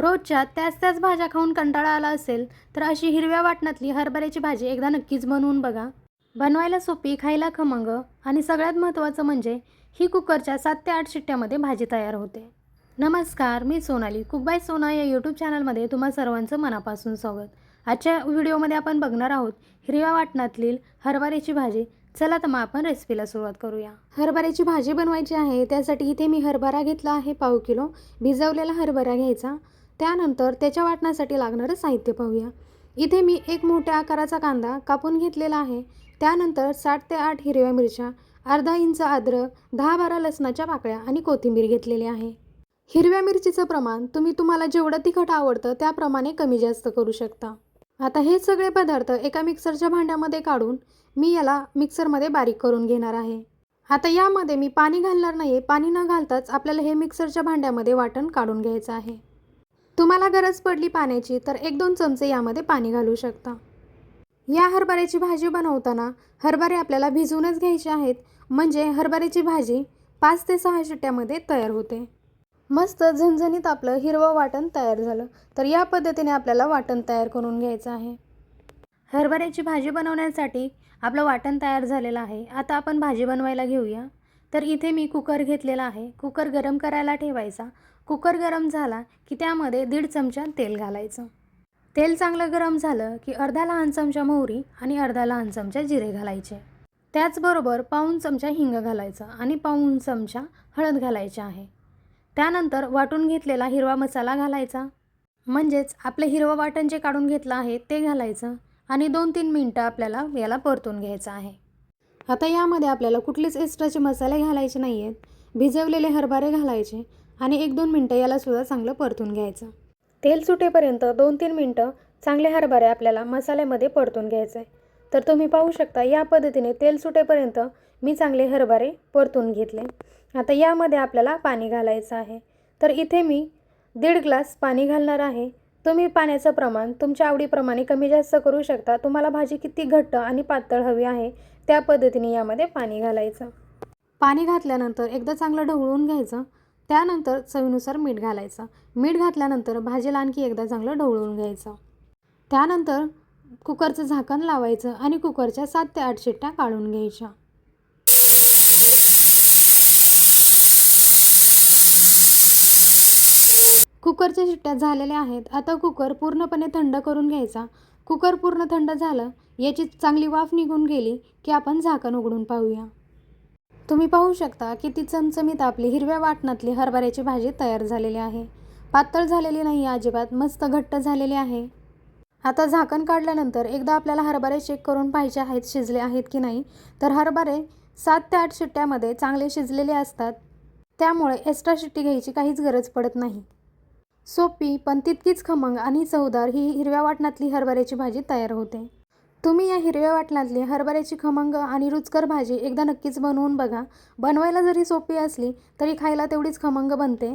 रोजच्या त्याच त्याच भाज्या खाऊन कंटाळा आला असेल तर अशी हिरव्या वाटणातली हरभऱ्याची भाजी एकदा नक्कीच बनवून बघा. बनवायला सोपी खायला खमंग आणि सगळ्यात महत्त्वाचं म्हणजे ही कुकरच्या सात ते आठ शिट्ट्यामध्ये भाजी तयार होते. नमस्कार मी सोनाली. कुकबाई सोना या यूट्यूब चॅनलमध्ये तुम्हा सर्वांचं मनापासून स्वागत. आजच्या व्हिडिओमध्ये आपण बघणार आहोत हिरव्या वाटणातली हरभऱ्याची भाजी. चला तर मग आपण रेसिपीला सुरुवात करूया. हरभऱ्याची भाजी बनवायची आहे त्यासाठी इथे मी हरभरा घेतला आहे पाव किलो. भिजवलेला हरभरा घ्यायचा. त्यानंतर त्याच्या वाटण्यासाठी लागणारं साहित्य पाहूया. इथे मी एक मोठ्या आकाराचा कांदा कापून घेतलेला आहे. त्यानंतर साठ ते आठ हिरव्या मिरच्या अर्धा इंच अद्रक दहा बारा लसणाच्या पाकळ्या आणि कोथिंबीर घेतलेली आहे. हिरव्या मिरचीचं प्रमाण तुम्ही तुम्हाला जेवढं तिखट आवडतं त्याप्रमाणे कमी जास्त करू शकता. आता हे सगळे पदार्थ एका मिक्सरच्या भांड्यामध्ये काढून मी याला मिक्सरमध्ये बारीक करून घेणार आहे. आता यामध्ये मी पाणी घालणार नाही पाणी न घालताच आपल्याला हे मिक्सरच्या भांड्यामध्ये वाटण काढून घ्यायचं आहे. तुम्हाला गरज पडली पाण्याची तर एक दोन चमचे यामध्ये पाणी घालू शकता. या हरभऱ्याची भाजी बनवताना हरभरे आपल्याला भिजवूनच घ्यायचे आहेत म्हणजे हरभऱ्याची भाजी पाच ते सहा शिट्ट्यामध्ये तयार होते. मस्त झणझणीत आपलं हिरवं वाटण तयार झालं तर या पद्धतीने आपल्याला वाटण तयार करून घ्यायचं आहे. हरभऱ्याची भाजी बनवण्यासाठी आपलं वाटण तयार झालेलं आहे. आता आपण भाजी बनवायला घेऊया. तर इथे मी कुकर घेतलेला आहे. कुकर गरम करायला ठेवायचा. कुकर गरम झाला की त्यामध्ये दीड चमचा तेल घालायचं. तेल चांगलं गरम झालं की अर्धा लहान चमचा मोहरी आणि अर्धा लहान चमचा जिरे घालायचे. त्याचबरोबर पाऊण चमचा हिंग घालायचं आणि पाऊण चमचा हळद घालायची आहे. त्यानंतर वाटून घेतलेला हिरवा मसाला घालायचा. म्हणजेच आपलं हिरवं वाटण जे काढून घेतलं आहे ते घालायचं आणि दोन तीन मिनटं आपल्याला याला परतून घ्यायचं आहे. आता यामध्ये आपल्याला कुठलेच एक्स्ट्राचे मसाले घालायचे नाही आहेत भिजवलेले हरभरे घालायचे आणि एक दोन मिनटं यालासुद्धा चांगलं परतून घ्यायचं. तेल सुटेपर्यंत दोन तीन मिनटं चांगले हरभरे आपल्याला मसाल्यामध्ये परतून घ्यायचे. तर तुम्ही पाहू शकता या पद्धतीने तेल सुटेपर्यंत मी चांगले हरभरे परतून घेतले. आता यामध्ये आपल्याला पाणी घालायचं आहे. तर इथे मी दीड ग्लास पाणी घालणार आहे. तुम्ही पाण्याचं प्रमाण तुमच्या आवडीप्रमाणे कमी जास्त करू शकता. तुम्हाला भाजी किती घट्ट आणि पातळ हवी आहे त्या पद्धतीने यामध्ये पाणी घालायचं. पाणी घातल्यानंतर एकदा चांगलं ढवळून घ्यायचं. त्यानंतर चवीनुसार मीठ घालायचं. मीठ घातल्यानंतर भाजीला आणखी एकदा चांगलं ढवळून घ्यायचं. त्यानंतर कुकरचं झाकण लावायचं आणि कुकरच्या सात ते आठ शिट्ट्या काढून घ्यायच्या. कुकरच्या शिट्ट्या झालेल्या आहेत. आता कुकर पूर्णपणे थंड करून घ्यायचा. कुकर पूर्ण थंड झालं याची चांगली वाफ निघून गेली की आपण झाकण उघडून पाहूया. तुम्ही पाहू शकता किती चमचमीत आपली हिरव्या वाटणातली हरभऱ्याची भाजी तयार झालेली आहे. पातळ झालेली नाही अजिबात मस्त घट्ट झालेली आहे. आता झाकण काढल्यानंतर एकदा आपल्याला हरभरे चेक करून पाहिजे आहेत शिजले आहेत की नाही तर हरभरे सात ते आठ शिट्ट्यामध्ये चांगले शिजलेले असतात. त्यामुळे एक्स्ट्रा शिट्टी घ्यायची काहीच गरज पडत नाही. सोपी पण तितकीच खमंग आणि चवदार ही हिरव्या वाटणातली हरभऱ्याची भाजी तयार होते. तुम्ही या हिरव्या वाटणातली हरभऱ्याची खमंग आणि रुचकर भाजी एकदा नक्कीच बनवून बघा. बनवायला जरी सोपी असली तरी खायला तेवढीच खमंग बनते.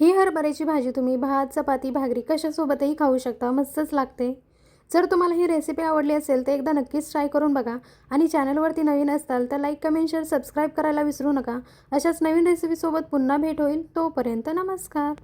ही हरभऱ्याची भाजी तुम्ही भात चपाती भाकरी कशासोबतही खाऊ शकता मस्तच लागते. जर तुम्हाला ही रेसिपी आवडली असेल तर एकदा नक्कीच ट्राय करून बघा. आणि चॅनलवरती नवीन असाल तर लाईक कमेंट शेअर सबस्क्राईब करायला विसरू नका. अशाच नवीन रेसिपीसोबत पुन्हा भेट होईल. तोपर्यंत नमस्कार.